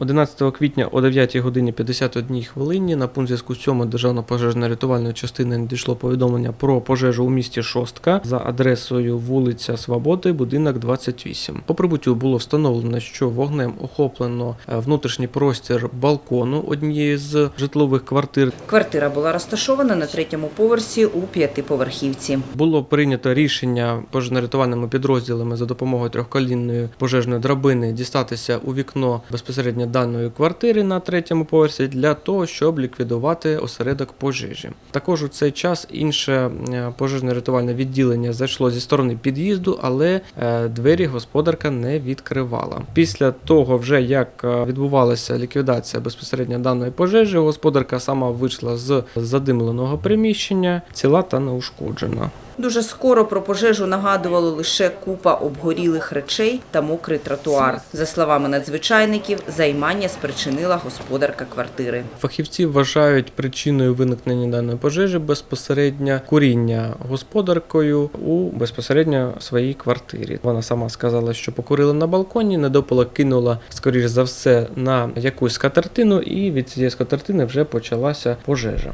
11 квітня о 9 годині 51 хвилині на пункт зв'язку 7 Державної пожежно-рятувальної частини надійшло повідомлення про пожежу у місті Шостка за адресою вулиця Свободи, будинок 28. По прибуттю було встановлено, що вогнем охоплено е, внутрішній простір балкону однієї з житлових квартир. Квартира була розташована на третьому поверсі у п'ятиповерхівці. Було прийнято рішення пожежно-рятувальними підрозділами за допомогою трьохколінної пожежної драбини дістатися у вікно безпосередньо даної квартири на третьому поверсі для того, щоб ліквідувати осередок пожежі. Також у цей час інше е, пожежно-рятувальне відділення зайшло зі сторони під'їзду, але е, двері господарка не відкривала. Після того, вже як е, відбувалася ліквідація безпосередньо даної пожежі, господарка сама вийшла з задимленого приміщення, ціла та неушкоджена. Дуже скоро про пожежу нагадувало лише купа обгорілих речей та мокрий тротуар. За словами надзвичайників, займання спричинила господарка квартири. Фахівці вважають причиною виникнення даної пожежі безпосередньо куріння господаркою у безпосередньо своїй квартирі. Вона сама сказала, що покурила на балконі, недопалок кинула, скоріш за все, на якусь скатертину, і від цієї скатертини вже почалася пожежа.